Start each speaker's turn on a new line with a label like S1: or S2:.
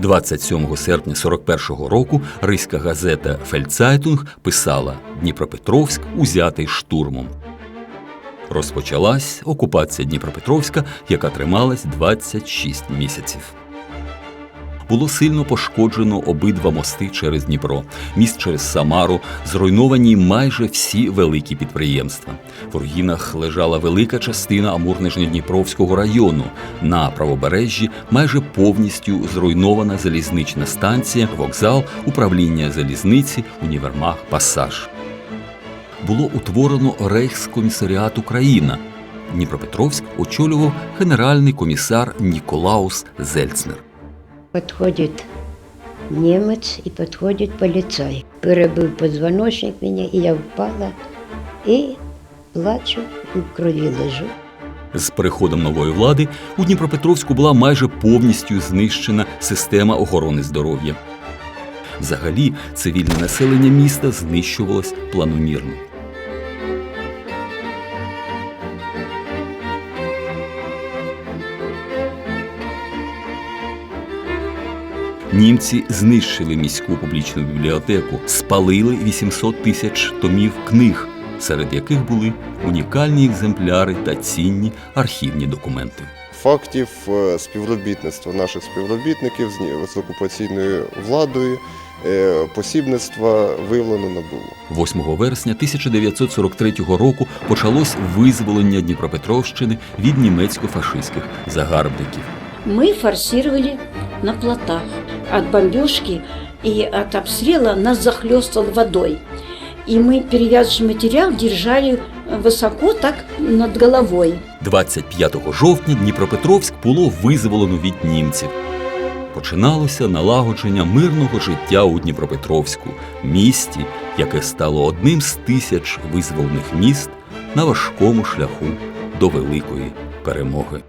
S1: 27 серпня 41-го року ризька газета Фельцайтунг писала Дніпропетровськ узятий штурмом. Розпочалась окупація Дніпропетровська, яка трималась 26 місяців. Було сильно пошкоджено обидва мости через Дніпро, міст через Самару, зруйновані майже всі великі підприємства. В руїнах лежала велика частина Амур-Нижньодніпровського району. На правобережжі майже повністю зруйнована залізнична станція, вокзал, управління залізниці, універмаг, пасаж. Було утворено Рейхскомісаріат Україна. Дніпропетровськ очолював генеральний комісар Ніколаус Зельцнер.
S2: Підходить німець і підходить поліцай. Перебив позвоночник мені, і я впала і плачу, і в крові лежу.
S1: З приходом нової влади у Дніпропетровську була майже повністю знищена система охорони здоров'я. Взагалі, цивільне населення міста знищувалось планомірно. Німці знищили міську публічну бібліотеку, спалили 800 тисяч томів книг, серед яких були унікальні екземпляри та цінні архівні документи.
S3: Фактів е, співробітництва наших співробітників з окупаційною владою, е, посібництва виявлено не було.
S1: 8 вересня 1943 року почалось визволення Дніпропетровщини від німецько-фашистських загарбників.
S4: Мы форсировали на плотах От бомбежки и от обстрела нас захлестал водой. И мы перевязочный материал держали высоко так над головой.
S1: 25 жовтня Дніпропетровськ було визволено від німців. Починалося налагодження мирного життя у Дніпропетровську, місті, яке стало одним з тисяч визволених міст на важкому шляху до великої перемоги.